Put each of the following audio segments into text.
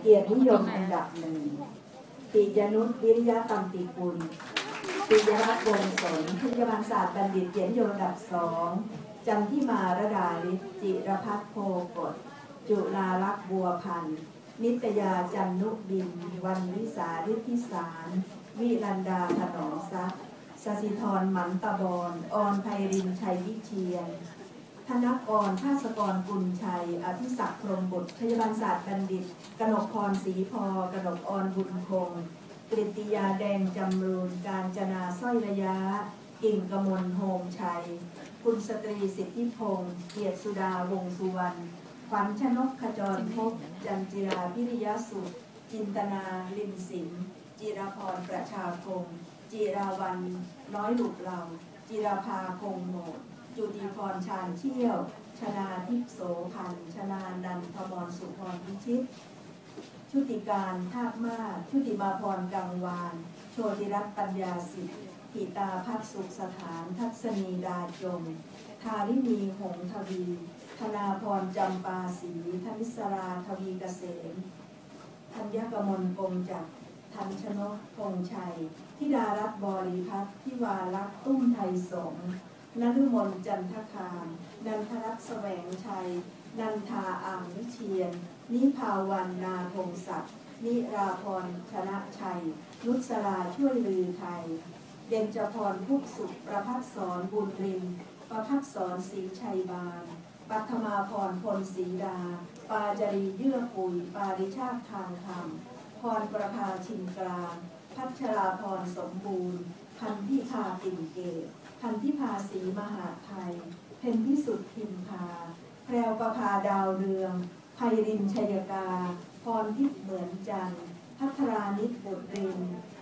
เกียรตินิยมอันดับหนึ่งปิยนุชวิริยะตัมติกุลปิยรัตน์วงศลพยาบาลศาสตร์บัณฑิตเกียรติยมอันดับสองจันทิมาระดาฤทธิ์จิรพัฒโพกฎจุลาลักษ์บัวพันธ์นิตยาจันนุบิน วันวิสาฤทธิสาร วิรันดาถนอมทรัพย์สสิธรหมันตะบอนออนไพรินชัยวิเชียน ธนกรภาสกรกุลชัย อภิศักดิ์พรมบุตรพยาบาลศาสตร์บัณฑิต กนกพรศรีพอกนกออนบุญคงกฤติยาแดงจำรูน การจนาสร้อยระยะ กิ่งกมลโฮมชัย คุณสตรีสิทธิพงศ์เกียรติสุดาวงสุวรรณ ขวัญชนกขจรพบจันจิราพิริยสุข จินตนาลินสินจิรพรประชาคมจิราวันน้อยหลุกเรา จิราภาคงโหมด จุติพรชาญเชี่ยว ชนาทิพโสพันชนานันทมรสุพรพิชิต ชุติการทาบมาศชุติมาพรกังวาน โชติรัตน์ปัญญาสิทธิ์หิตาพัฒสุขสถานทัศนีดาจงทาริณีหงทวี ธนาพรจำปาศรีธนิสราทวีเกษมธัญกมลกงจักร ทันชนกพงชัยทิดารัตน์บริพัตรทิวารักษ์ตุ้มไทยสงนฤมลจันทคาม นันทรัตน์แสวงชัย นันทาอ่างวิเชียน นิพาวันนาพงศักดิ์นิราพรชนะชัย นุสราช่วยลือไทยเด่นจพรพุกสุขประพัฒสอนบุญรินประพัฒสอนศรีชัยบาลปัทมาพรพลศรีดา ปาจรีเยื่อปุยปาริชาติทางธรรม พรประภาชินกลาง พัชราพรสมบูรณ์ พันธิพาติ่งเกตพันธิพาศรีมหาไทย เพนพิสุทธิ์พิมพา แพรวประพาดาวเรืองไพรินชัยกา พรทิพย์เหมือนจันทร์พัทรานิตบุตรริน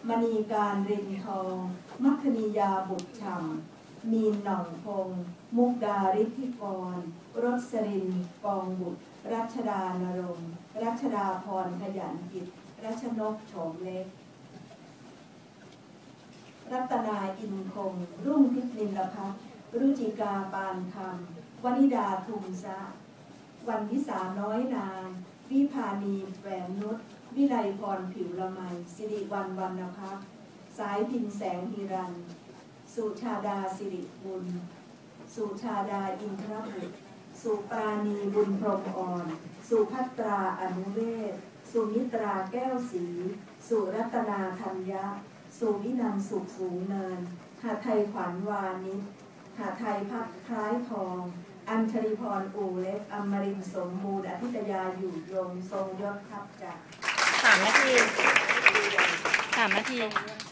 มณีการรินทอง มัคคณียาบุตรฉ่ำมีนหน่องพง มุกดาฤทธิกร รสรินกองบุตร รัชดานรงรัชดาพรขยันกิจ รัชนกโฉมเล็ก รัตนาอินคง รุ่งทิพินลพัฒรุจิกาปานคำวนิดาทุมซะวันวิสาน้อยนาน วิพานีแหวนนุชวิไลพรผิวละไมสิริวันวรรณพักสายพินแสงฮิรัน สุชาดาสิริบุญ สุชาดาอินทรบุตรสุปราณีบุญพรมอ่อน สุพัตราอนุเวศ สุมิตราแก้วสี สุรัตนาธัญญะสุวินันสุขสูงเนินหาไทยขวัญวานิชหาไทยพักคล้ายทอง อัญชริพรอูเล็กอมรินสมบูรณ์อธิตยาอยู่ยงทรงยศครับจากสามนาทีสามนาที